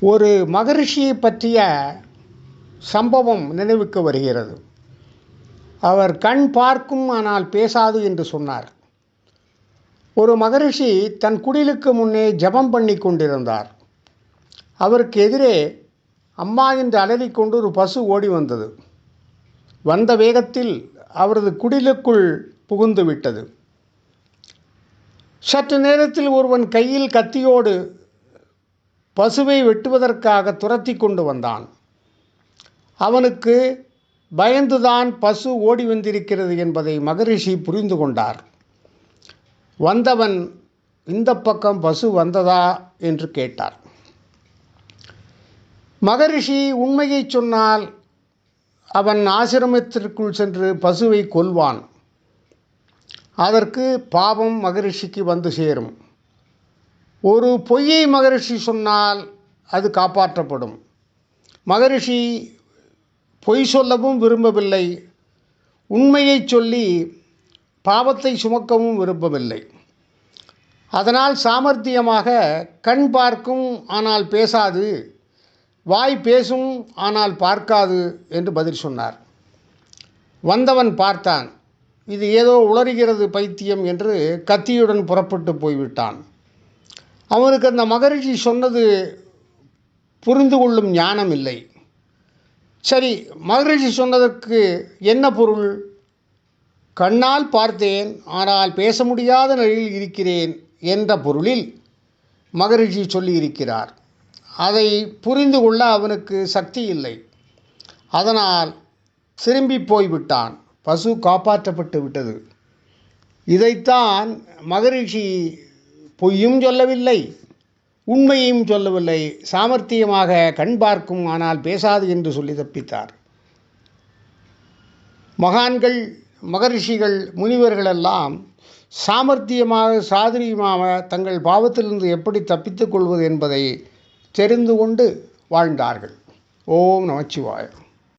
ஒரு மகரிஷியை பற்றிய சம்பவம் நினைவுக்கு வருகிறது. அவர் கண் பார்க்கும் ஆனால் பேசாது என்று சொன்னார். ஒரு மகரிஷி தன் குடிலுக்கு முன்னே ஜெபம் பண்ணி கொண்டிருந்தார். அவருக்கு எதிரே அம்மா என்று அலறிக்கொண்டு ஒரு பசு ஓடி வந்தது. வந்த வேகத்தில் அவரது குடிலுக்குள் புகுந்து விட்டது. சற்று நேரத்தில் ஒருவன் கையில் கத்தியோடு பசுவை வெட்டுவதற்காக துரத்தி கொண்டு வந்தான். அவனுக்கு பயந்துதான் பசு ஓடி வந்திருக்கிறது என்பதை மகரிஷி புரிந்து கொண்டார். வந்தவன் இந்த பக்கம் பசு வந்ததா? என்று கேட்டார். மகரிஷி உண்மையை சொன்னால் அவன் ஆசிரமத்திற்குள் சென்று பசுவை கொல்வான். அதற்கு பாவம் மகரிஷிக்கு வந்து சேரும். ஒரு பொய்யை மகரிஷி சொன்னால் அது காப்பாற்றப்படும். மகரிஷி பொய் சொல்லவும் விரும்பவில்லை. உண்மையை சொல்லி பாவத்தை சுமக்கவும் விரும்பவில்லை. அதனால் சாமர்த்தியமாக கண் பார்க்கும் ஆனால் பேசாது வாய் பேசும் ஆனால் பார்க்காது என்று பதில் சொன்னார். வந்தவன் பார்த்தான். இது ஏதோ உளறுகிறது பைத்தியம் என்று கத்தியுடன் புறப்பட்டு போய்விட்டான். அவனுக்கு அந்த மகரிஷி சொன்னது புரிந்து கொள்ளும் ஞானம் இல்லை. சரி மகரிஷி சொன்னதற்கு என்ன பொருள்? கண்ணால் பார்த்தேன் ஆனால் பேச முடியாத நிலையில் இருக்கிறேன் என்ற பொருளில் மகரிஷி சொல்லியிருக்கிறார். அதை புரிந்து கொள்ள அவனுக்கு சக்தி இல்லை. அதனால் திரும்பி போய்விட்டான். பசு காப்பாற்றப்பட்டு விட்டது. இதைத்தான் மகரிஷி பொய்யும் சொல்லவில்லை உண்மையும் சொல்லவில்லை சாமர்த்தியமாக கண் பார்க்கும் ஆனால் பேசாது என்று சொல்லி தப்பித்தார். மகான்கள் மகரிஷிகள் முனிவர்களெல்லாம் சாமர்த்தியமாக சாதுரியமாக தங்கள் பாவத்திலிருந்து எப்படி தப்பித்துக் கொள்வது என்பதை தெரிந்து கொண்டு வாழ்ந்தார்கள். ஓம் நமச்சிவாயம்.